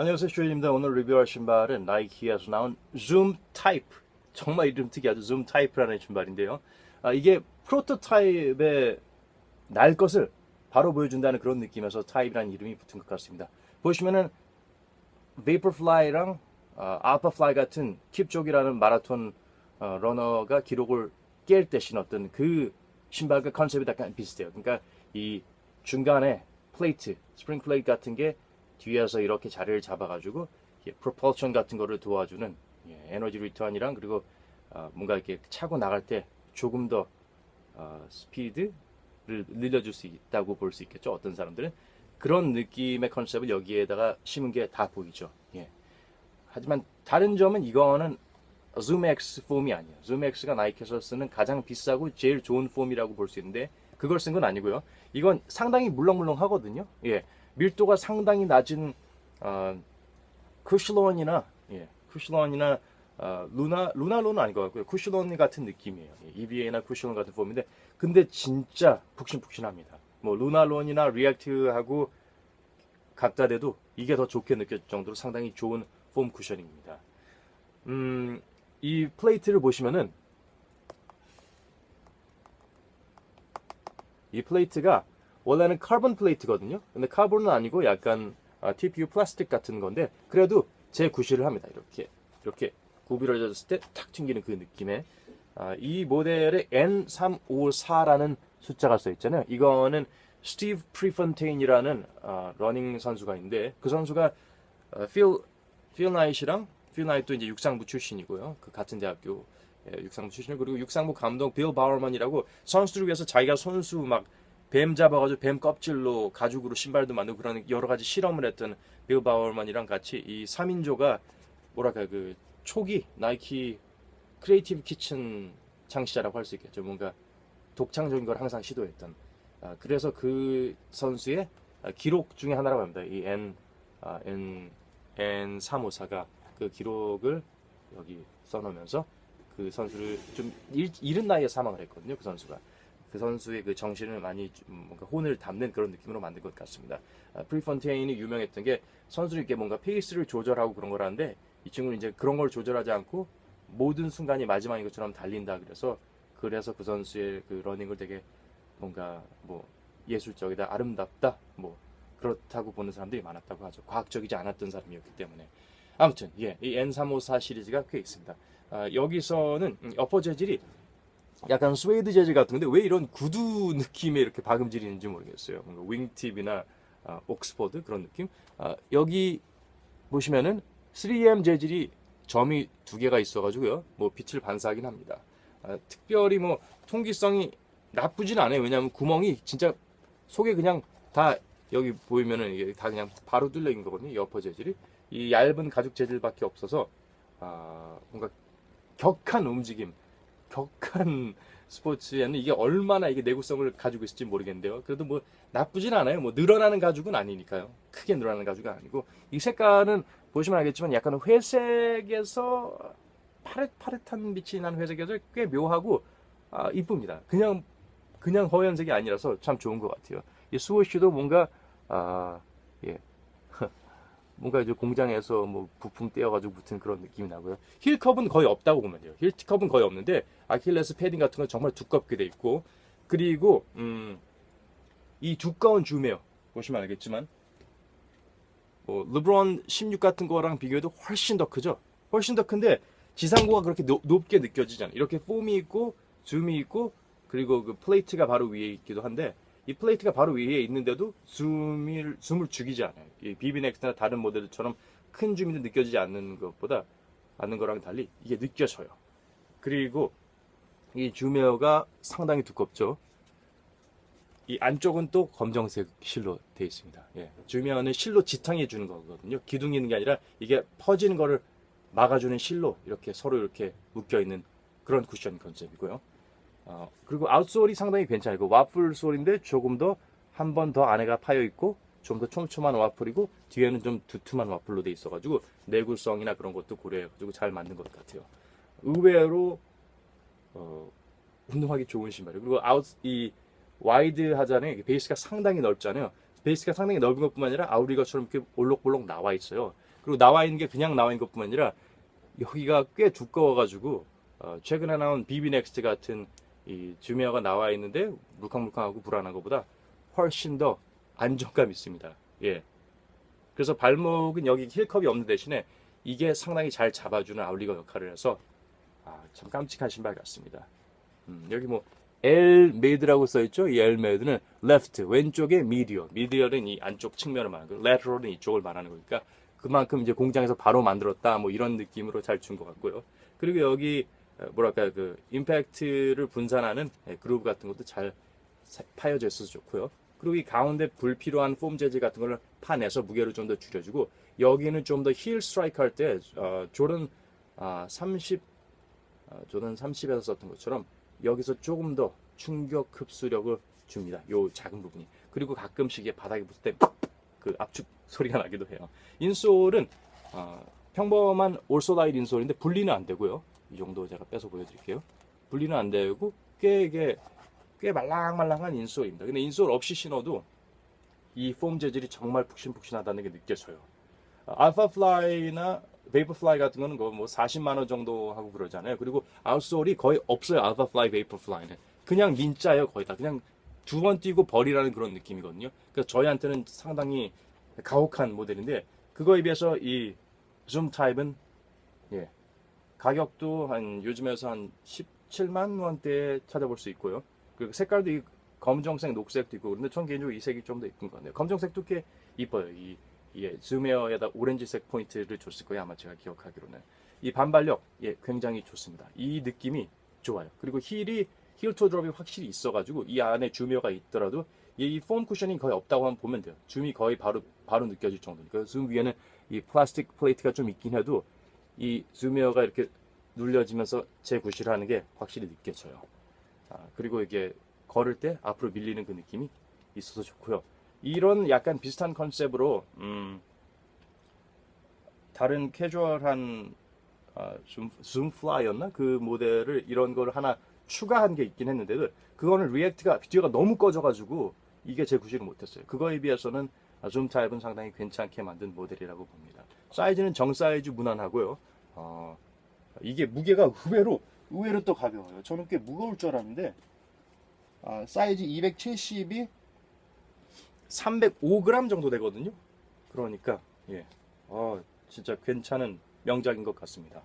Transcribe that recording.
안녕하세요 쇼입니다. 오늘 리뷰할 신발은 나이키에서 나온 줌 타입 정말 이름 특이하죠 줌 타입이라는 신발인데요. 아, 이게 프로토타입의 날 것을 바로 보여준다는 그런 느낌에서 타입이라는 이름이 붙은 것 같습니다. 보시면은 베이퍼플라이랑 어, 아파플라이 같은 킵족이라는 마라톤 어, 러너가 기록을 깰 때 신었던 그 신발과 컨셉이 약간 비슷해요. 그러니까 이 중간에 플레이트 스프링 플레이트 같은 게 뒤에서 이렇게 자리를 잡아가지고 예, 프로펄션 같은 거를 도와주는 예, 에너지 리턴이랑 그리고 어, 뭔가 이렇게 차고 나갈 때 조금 더 어, 스피드를 늘려줄 수 있다고 볼 수 있겠죠. 어떤 사람들은 그런 느낌의 컨셉을 여기에다가 심은 게 다 보이죠. 예. 하지만 다른 점은 이거는 줌X 폼이 아니에요. 줌X가 나이키에서 쓰는 가장 비싸고 제일 좋은 폼이라고 볼 수 있는데 그걸 쓴 건 아니고요. 이건 상당히 물렁물렁하거든요. 예. 밀도가 상당히 낮은 어, 쿠슐론이나 예, 쿠슐론이나 어, 루나 루나론은 아닌 것 같고요. 쿠슐론 같은 느낌이에요. 예, EVA나 쿠슐론 같은 폼인데 근데 진짜 푹신푹신합니다. 뭐 루나론이나 리액트하고 갖다 대도 이게 더 좋게 느껴질 정도로 상당히 좋은 폼 쿠셔닝입니다. 음, 이 플레이트를 보시면은 이 플레이트가 원래는 카본 플레이트거든요. 근데 카본은 아니고 약간 아, TPU 플라스틱 같은 건데 그래도 재구실을 합니다. 이렇게 이렇게 구부러졌을 때 탁 튕기는 그 느낌의 아, 이 모델에 N354라는 숫자가 써 있잖아요. 이거는 스티브 프리펀테인이라는 아, 러닝 선수가 있는데 그 선수가 어, 필, 필 나이트랑 필 나이트도 이제 육상부 출신이고요. 그 같은 대학교 예, 육상부 출신이고 그리고 육상부 감독 빌 바워만이라고 선수들을 위해서 자기가 손수 막 뱀 잡아가지고 뱀 껍질로 가죽으로 신발도 만들고 그런 여러 가지 실험을 했던 빌 바워만이랑 같이 이 3인조가 뭐랄까 그 초기 나이키 크리에이티브 키친 창시자라고 할 수 있겠죠. 뭔가 독창적인 걸 항상 시도했던. 아, 그래서 그 선수의 아, 기록 중에 하나라고 합니다. 이 N 아, N N 354가 그 기록을 여기 써놓으면서 그 선수를 좀 일, 이른 나이에 사망을 했거든요. 그 선수가. 그 선수의 그 정신을 많이 좀 뭔가 혼을 담는 그런 느낌으로 만든 것 같습니다. 아, 프리펀테인이 유명했던 게 선수들이 이렇게 뭔가 페이스를 조절하고 그런 거라는데 이 친구는 이제 그런 걸 조절하지 않고 모든 순간이 마지막인 것처럼 달린다 그래서 그래서 그 선수의 그 러닝을 되게 뭔가 뭐 예술적이다 아름답다 뭐 그렇다고 보는 사람들이 많았다고 하죠. 과학적이지 않았던 사람이었기 때문에 아무튼 예, 이 N354 시리즈가 꽤 있습니다. 아, 여기서는 음, 어퍼 재질이 약간 스웨이드 재질 같은데 왜 이런 구두 느낌의 이렇게 박음질이 있는지 모르겠어요. 뭔가 윙팁이나 아, 옥스퍼드 그런 느낌. 아, 여기 보시면은 3M 재질이 점이 두 개가 있어가지고요. 뭐 빛을 반사하긴 합니다. 아, 특별히 뭐 통기성이 나쁘진 않아요. 왜냐하면 구멍이 진짜 속에 그냥 다 여기 보이면은 이게 다 그냥 바로 뚫려 있는 거거든요. 여퍼 재질이 이 얇은 가죽 재질밖에 없어서 아, 뭔가 격한 움직임, 격한 스포츠에는 이게 얼마나 이게 내구성을 가지고 있을지 모르겠는데요. 그래도 뭐 나쁘진 않아요. 뭐 늘어나는 가죽은 아니니까요. 크게 늘어나는 가죽은 아니고 이 색깔은 보시면 알겠지만 약간 회색에서 파릇파릇한 빛이 나는 회색에서 꽤 묘하고 아, 이쁩니다. 그냥 그냥 허연색이 아니라서 참 좋은 것 같아요. 이 스워시도 뭔가 아, 예. 뭔가 이제 공장에서 뭐 부품 떼어가지고 붙은 그런 느낌이 나고요. 힐컵은 거의 없다고 보면 돼요. 힐컵은 거의 없는데 아킬레스 패딩 같은 건 정말 두껍게 돼 있고 그리고 음, 이 두꺼운 줌이에요. 보시면 알겠지만 뭐 르브론 16 같은 거랑 비교해도 훨씬 더 크죠. 훨씬 더 큰데 지상고가 그렇게 높, 높게 느껴지잖아요. 이렇게 폼이 있고 줌이 있고 그리고 그 플레이트가 바로 위에 있기도 한데 이 플레이트가 바로 위에 있는데도 줌을 줌을 죽이지 않아요. 이 비비넥스나 다른 모델처럼 큰 줌이 느껴지지 않는 것보다 않는 거랑 달리 이게 느껴져요. 그리고 이 줌웨어가 상당히 두껍죠. 이 안쪽은 또 검정색 실로 되어 있습니다. 예. 줌웨어는 실로 지탱해 주는 거거든요. 기둥이 있는 게 아니라 이게 퍼지는 거를 막아주는 실로 이렇게 서로 이렇게 묶여 있는 그런 쿠션 컨셉이고요. 어, 그리고 아웃솔이 상당히 괜찮아요. 그 와플 솔인데 조금 더 한 번 더 안에가 파여 있고 좀 더 촘촘한 와플이고 뒤에는 좀 두툼한 와플로 돼 있어가지고 내구성이나 그런 것도 고려해가지고 잘 만든 것 같아요. 의외로 어, 운동하기 좋은 신발이에요. 그리고 아웃 이 와이드. 이게 베이스가 상당히 넓잖아요. 베이스가 상당히 넓은 것뿐만 아니라 아우리거처럼 이렇게 올록볼록 나와 있어요. 그리고 나와 있는 게 그냥 나와 있는 것뿐만 아니라 여기가 꽤 두꺼워가지고 어, 최근에 나온 비비넥스트 같은 이 주미어가 나와 있는데 물캉물캉하고 불안한 것보다 훨씬 더 안정감 있습니다. 예. 그래서 발목은 여기 힐컵이 없는 대신에 이게 상당히 잘 잡아주는 아울리거 역할을 해서 아, 참 깜찍한 신발 같습니다. 음, 여기 뭐 L 메이드라고 써 있죠. 이 L 메이드는 left 왼쪽에 medial, medial은 이 안쪽 측면을 말하는 거고 lateral은 이쪽을 말하는 거니까 그만큼 이제 공장에서 바로 만들었다 뭐 이런 느낌으로 잘 준 것 같고요. 그리고 여기 어, 뭐랄까 그 임팩트를 분산하는 예, 그루브 같은 것도 잘 사- 파여져 있어서 좋고요. 그리고 이 가운데 불필요한 폼 재질 같은 걸 파내서 무게를 좀 더 줄여주고 여기는 좀 더 힐 스트라이크 할때 어, 조던 아, 30 어, 조던 30에서 썼던 것처럼 여기서 조금 더 충격 흡수력을 줍니다. 요 작은 부분이. 그리고 가끔씩 이게 바닥에 붙을 때 그 압축 소리가 나기도 해요. 인솔은 어, 평범한 올소다일 인솔인데 분리는 안 되고요. 이 정도 제가 빼서 보여드릴게요. 분리는 안 되고 꽤 이게 꽤 말랑말랑한 인솔입니다. 근데 인솔 없이 신어도 이 폼 재질이 정말 푹신푹신하다는 게 느껴져요. 알파 플라이나 베이퍼 플라이 같은 거는 뭐 40만 원 정도 하고 그러잖아요. 그리고 아웃솔이 거의 없어요. 알파 플라이, 베이퍼 플라이는 그냥 민자예요. 거의 다 그냥 두 번 뛰고 버리라는 그런 느낌이거든요. 그래서 저희한테는 상당히 가혹한 모델인데 그거에 비해서 이 줌 타입은 예 가격도 한 요즘에서 한 17만 원대에 찾아볼 수 있고요. 그리고 색깔도 이 검정색, 녹색도 있고 그런데 전 개인적으로 이 색이 좀 더 이쁜 것 같네요. 검정색도 꽤 이뻐요. 이 예, 줌에어에다 오렌지색 포인트를 줬을 거예요. 아마 제가 기억하기로는. 이 반발력, 예, 굉장히 좋습니다. 이 느낌이 좋아요. 그리고 힐이, 힐투 드롭이 확실히 있어가지고 이 안에 줌웨어가 있더라도 이폼 쿠션이 거의 없다고 하면 보면 돼요. 줌이 거의 바로, 바로 느껴질 정도니까. 줌 위에는 이 플라스틱 플레이트가 좀 있긴 해도 이 줌웨어가 이렇게 눌려지면서 재구실 하는 게 확실히 느껴져요. 아, 그리고 이게 걸을 때 앞으로 밀리는 그 느낌이 있어서 좋고요. 이런 약간 비슷한 컨셉으로 음, 다른 캐주얼한 아, 줌, 줌 플라이였나 그 모델을 이런 걸 하나 추가한 게 있긴 했는데도 그거는 리액트가 비디오가 너무 꺼져가지고 이게 제 구실을 못했어요. 그거에 비해서는 아, 줌 타입은 상당히 괜찮게 만든 모델이라고 봅니다. 사이즈는 정 사이즈 무난하고요. 어, 이게 무게가 의외로 의외로 또 가벼워요. 저는 꽤 무거울 줄 알았는데 아, 사이즈 270이 305g 정도 되거든요. 그러니까 예, 어, 진짜 괜찮은 명작인 것 같습니다.